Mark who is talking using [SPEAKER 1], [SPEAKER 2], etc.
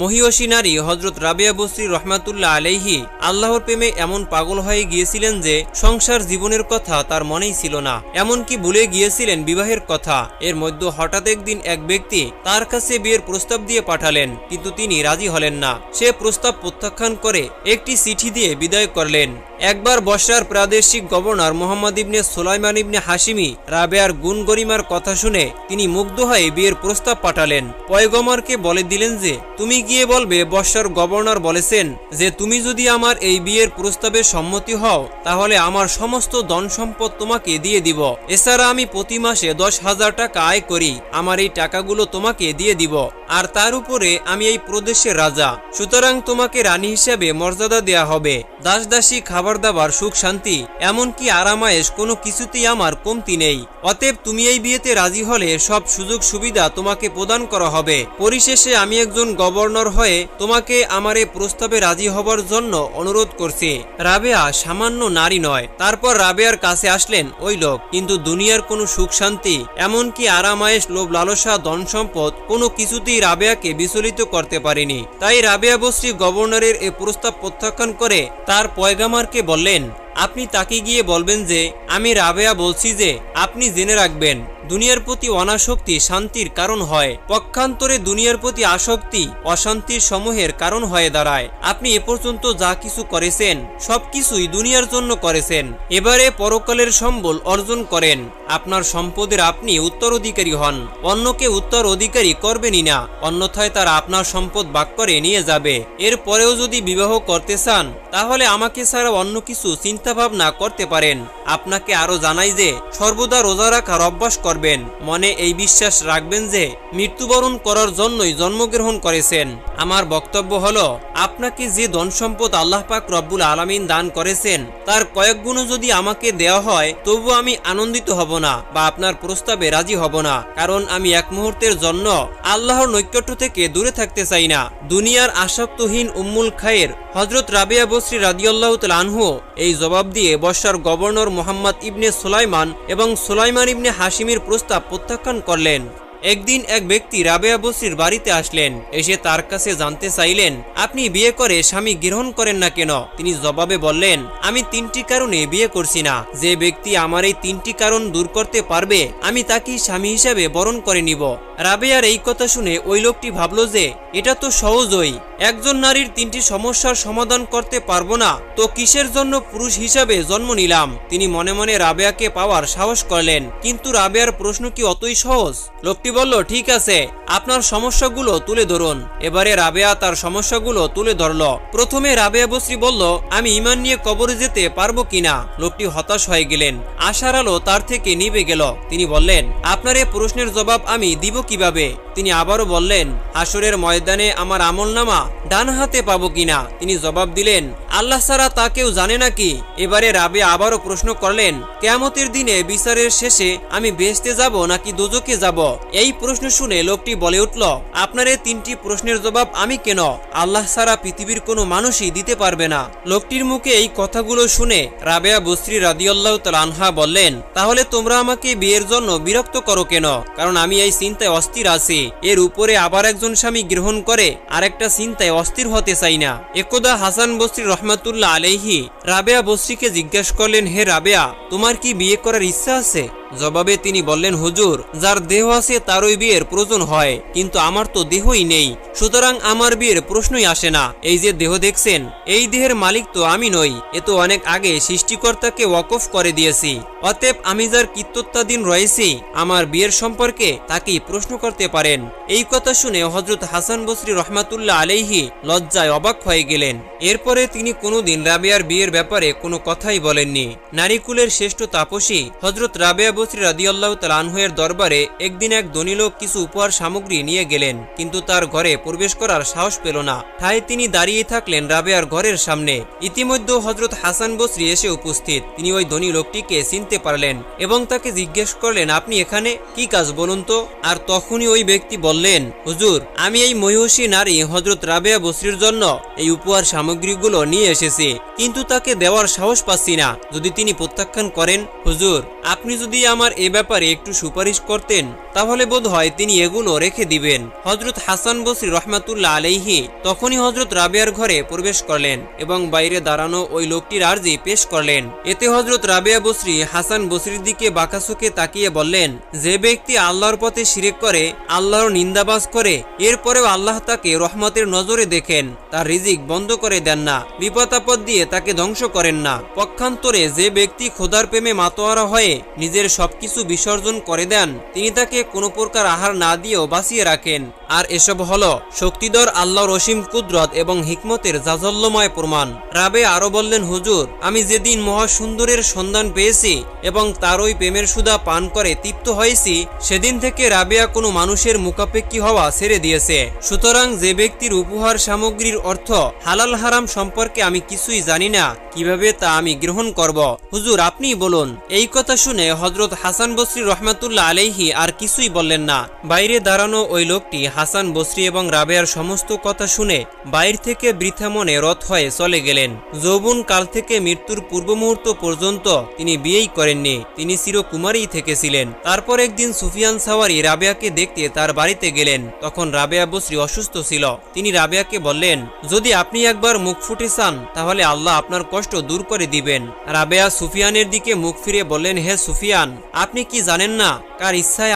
[SPEAKER 1] মহিয়সী নারী হজরত রাবিয়া বসরি রহমাতুল্লাহ আলাইহি আল্লাহর প্রেমে এমন পাগল হয়ে গিয়েছিলেন যে সংসার জীবনের কথা তার মনেই ছিল না। এমনকি ভুলে গিয়েছিলেন বিবাহের কথা। এর মধ্যে হঠাৎ একদিন এক ব্যক্তি তার কাছে বিয়ের প্রস্তাব দিয়ে পাঠালেন, কিন্তু তিনি রাজি হলেন না। সে প্রস্তাব প্রত্যাখ্যান করে একটি চিঠি দিয়ে বিদায় করলেন। একবার বসরার প্রাদেশিক governor Muhammad ibn Sulaiman ibn Hashimi রাবেয়ার গুণ গরিমার কথা শুনে তিনি মুগ্ধ হয়ে বিয়ের প্রস্তাব পাঠালেন। পয়গমারকে বলে দিলেন যে, তুমি গিয়ে বলবে বর্ষার গভর্নর বলেছেন যে, তুমি যদি আমার এই বিয়ের প্রস্তাবে সম্মতি হও, তাহলে আমার সমস্ত ধন সম্পদ তোমাকে দিয়ে দিব। এছাড়া আমি প্রতি মাসে দশ হাজার টাকা আয় করি। আমার এই টাকাগুলো তোমাকে দিয়ে দিব। আর তার উপরে আমি এই প্রদেশের রাজা। সুতরাং তোমাকে রানী হিসেবে মর্যাদা দেয়া হবে। দাস দাসী খাবার দাবার, সুখ শান্তি, এমনকি আরামায়েশ কোনো কিছুতেই আমার কমতি নেই। অতএব তুমি এই বিয়েতে রাজি হলে সব সুযোগ সুবিধা তোমাকে প্রদান করা হবে। পরিশেষে আমি একজন গভর্নর হয়ে তোমাকে আমার এই প্রস্তাবে রাজি হবার জন্য অনুরোধ করছি। রাবেয়া সামান্য নারী নয়। তারপর রাবেয়ার কাছে আসলেন ওই লোক। কিন্তু দুনিয়ার কোনো সুখ শান্তি, এমনকি আরামায়েশ লোভ লালসা ধন সম্পদ কোনো কিছুতেই রাবেয়াকে বিচলিত করতে পারেনি। তাই রাবেয়া বস্রী গভর্নরের এ প্রস্তাব প্রত্যাখ্যান করে তার পয়গামারকে বললেন আপনি তাকে গিয়ে বলবেন যে, আমি রাবেয়া বলছি যে, আপনি জেনে রাখবেন, দুনিয়ার প্রতি অনাসক্তি শান্তির কারণ হয়। পক্ষান্তরে দুনিয়ার প্রতি আসক্তি অশান্তির সমূহের কারণ হয়ে দাঁড়ায়। আপনি এ পর্যন্ত যা কিছু করেছেন সবকিছুই দুনিয়ার জন্য করেছেন। এবারে পরকালের সম্বল অর্জন করেন। আপনার সম্পদের আপনি উত্তরাধিকারী হন। অন্যকে উত্তর অধিকারী করবেনই না, অন্যথায় তারা আপনার সম্পদ বাক করে নিয়ে যাবে। এরপরেও যদি বিবাহ করতে চান, তাহলে আমাকে ছাড়া অন্য কিছু চিন্তা ভাবনা করতে পারেন। আপনাকে আরও জানাই যে, সর্বদা রোজা রাখার অভ্যাস করবেন। মনে এই বিশ্বাস রাখবেন যে, মৃত্যুবরণ করার জন্যই জন্মগ্রহণ করেছেন। আমার বক্তব্য হলো, আপনাকে যে ধন সম্পদ আল্লাহ পাক রব্বুল আলামিন দান করেছেন, তার কয়েক গুণ যদি আমাকে দেওয়া হয়, তবু আমি আনন্দিত হব না বা আপনার প্রস্তাবে রাজি হব না। কারণ আমি এক মুহূর্তের জন্য আল্লাহর নৈকট্য থেকে দূরে থাকতে চাই না। দুনিয়ার আসক্তহীন উম্মুল খায়ের হজরত রাবিয়া বসরি রাদিয়াল্লাহ আনহু এই জবাব দিয়ে বর্ষার গভর্নর মোহাম্মদ ইবনে সুলাইমান এবং সুলাইমান ইবনে হাসিমির প্রস্তাব প্রত্যাখ্যান করলেন। একদিন এক ব্যক্তি রাবেয়া বসির বাড়িতে আসলেন। এসে তার কাছে জানতে চাইলেন, আপনি বিয়ে করে স্বামী গ্রহণ করেন না কেন? তিনি জবাবে বললেন, আমি তিনটি কারণে বিয়ে করছি না। যে ব্যক্তি আমার এই তিনটি কারণ দূর করতে পারবে, আমি তাকে স্বামী হিসাবে বরণ করে নিব। রাবেয়ার এই কথা শুনে ওই লোকটি ভাবল যে, এটা তো সহজই। একজন নারীর তিনটি সমস্যার সমাধান করতে পারব না, তো কিসের জন্য পুরুষ হিসাবে জন্ম নিলাম? তিনি মনে মনে রাবেয়াকে পাওয়ার সাহস করলেন, কিন্তু রাবেয়ার প্রশ্ন কি অতই সহজ? লোকটি বলল, ঠিক আছে, আপনার সমস্যাগুলো তুলে ধরুন। এবারে রাবেয়া তার সমস্যাগুলো তুলে ধরল। প্রথমে রাবেয়া বসরি বলল, আমি ইমান নিয়ে কবরে যেতে পারব কিনা? লোকটি হতাশ হয়ে গেলেন। আশার আলো তার থেকে নিবে গেল। তিনি বললেন, আপনার এ প্রশ্নের জবাব আমি দিব কীভাবে? তিনি আবারও বললেন হাসরের ময়দানে আমার আমল নামা ডান হাতে পাবো কিনা? তিনি জবাব দিলেন, আল্লাহ সারা তা কেউ জানে নাকি? এবারে রাবে আবারও প্রশ্ন করলেন, কেয়ামতের দিনে বিচারের শেষে আমি বেসতে যাব নাকি দোজকে যাব? এই প্রশ্ন শুনে লোকটি বলে উঠল, আপনার এই তিনটি প্রশ্নের জবাব আমি কেন? আল্লাহ সারা পৃথিবীর কোনো মানুষই দিতে পারবে না। লোকটির মুখে এই কথাগুলো শুনে রাবেয়া বস্ত্রী রাদিয়াল্লাহ আনহা বললেন, তাহলে তোমরা আমাকে বিয়ের জন্য বিরক্ত করো কেন? কারণ আমি এই চিন্তায় অস্থির আছি। এর উপরে আবার একজন স্বামী গ্রহণ করে আরেকটা চিন্তায় অস্থির হতে চাই না। একদা হাসান বস্ত্রী রহমাতুল্লাহ আলাইহি রাবেয়া বস্ত্রীকে জিজ্ঞাসা করলেন, হে রাবেয়া, তোমার কি বিয়ে করার ইচ্ছা আছে? জবাবে তিনি বললেন, হুজুর, যার দেহ আছে তারই বিয়ের প্রয়োজন হয়, কিন্তু আমার তো দেহই নেই, সুতরাং আমার বিয়ের প্রশ্নই আসে না। এই যে দেহ দেখছেন, এই দেহের মালিক তো আমি নই, এ তো অনেক আগে সৃষ্টিকর্তাকে ওয়াকফ করে দিয়েছি। অতএব আমি যার কীর্তত্বাধীন রয়েছি, আমার বিয়ের সম্পর্কে তাকেই প্রশ্ন করতে পারেন। এই কথা শুনে হজরত হাসান বসরি রহমাতুল্লাহ আলাইহি লজ্জায় অবাক হয়ে গেলেন। এরপরে তিনি কোনোদিন রাবিয়ার বিয়ের ব্যাপারে কোনো কথাই বলেননি। নারীকুলের শ্রেষ্ঠ তাপসী হজরত রাবেয়া বসরি রাদিয়াল্লাহ তালানহুয়ের দরবারে একদিন এক ধনী লোক কিছু উপহার সামগ্রী নিয়ে গেলেন, কিন্তু তার ঘরে প্রবেশ করার সাহস পেল না। ঠায় তিনি দাঁড়িয়ে থাকলেন রাবেয়ার ঘরের সামনে। ইতিমধ্যে হজরত হাসান বসরি এসে উপস্থিত। তিনি ওই ধনী লোকটিকে চিনতে পারলেন এবং তাকে জিজ্ঞেস করলেন, আপনি এখানে? কি কাজ বলুন তো? আর তখনই ওই ব্যক্তি বললেন, হুজুর, আমি এই মহিষী নারী হজরত রাবেয়া বসরির জন্য এই উপহার সামগ্রীগুলো নিয়ে এসেছি, কিন্তু তাকে দেওয়ার সাহস পাচ্ছি না। যদি তিনি প্রত্যাখ্যান করেন, হুজুর, আপনি যদি আমার এ ব্যাপারে একটু সুপারিশ করতেন, তাহলে বোধ হয় তিনি এগুলো রেখে দিবেন। হজরত হাসান বসরি রহমাতুল্লাহ আলাইহি তখনই হজরত রাবেয়ার ঘরে প্রবেশ করলেন এবং বাইরে দাঁড়ানো ওই লোকটির আর্জি পেশ করলেন। এতে হজরত রাবেয়া বসরি হাসান বসরির দিকে বাঁকাচোখে তাকিয়ে বললেন, যে ব্যক্তি আল্লাহর পথে শিরিক করে, আল্লাহর নিন্দাবাজ করে, এরপরেও আল্লাহ তাকে রহমতের নজরে দেখেন, তার রিজিক বন্ধ করে দেন না বিপদ আপদ দিয়ে তাকে ধ্বংস করেন না। পক্ষান্তরে যে ব্যক্তি খোদার প্রেমে মাতোয়ারা হয়ে নিজের সবকিছু বিসর্জন করে দেন। তিনি তাকে কোনো প্রকার আহার না দিয়েও বাঁচিয়ে রাখেন। আর এসব হল শক্তিধর আল্লাহর অসীম কুদরত এবং হিকমতের জাজল্যময় প্রমাণ। রাবে আরও বললেন, হুজুর, আমি যেদিন মহাসুন্দরের সন্ধান পেয়েছি এবং তার ওই প্রেমের সুধা পান করে তৃপ্ত হয়েছি, সেদিন থেকে রাবেয়া কোনো মানুষের মুখাপেক্ষী হওয়া ছেড়ে দিয়েছে। সুতরাং যে ব্যক্তির উপহার সামগ্রীর অর্থ হালাল হারাম সম্পর্কে আমি কিছুই জানি না, কীভাবে তা আমি গ্রহণ করব? হুজুর, আপনি বলুন, এই কথা শুনে হজরত হাসান বসরি রহমাতুল্লাহ আলাইহি আর কিছুই বললেন না। বাইরে দাঁড়ানো ওই লোকটি হাসান বসরি এবং রাবেয়ার সমস্ত কথা শুনে বাইর থেকে বৃথা মনে রথ হয়ে চলে গেলেন। যৌবন কাল থেকে মৃত্যুর পূর্ব মুহূর্ত পর্যন্ত তিনি বিয়েই করেননি। তিনি চিরকুমারই থেকেছিলেন। তারপর একদিন সুফিয়ান সাওয়ারি রাবেয়াকে দেখতে তার বাড়িতে গেলেন। তখন রাবেয়া বসরি অসুস্থ ছিল। তিনি রাবেয়াকে বললেন, যদি আপনি একবার মুখ ফুটে চান, তাহলে আল্লাহ আপনার কষ্ট দূর করে দিবেন। রাবেয়া সুফিয়ানের দিকে মুখ ফিরে বললেন, হে সুফিয়ান, আপনি কি জানেন না, কার ইচ্ছায়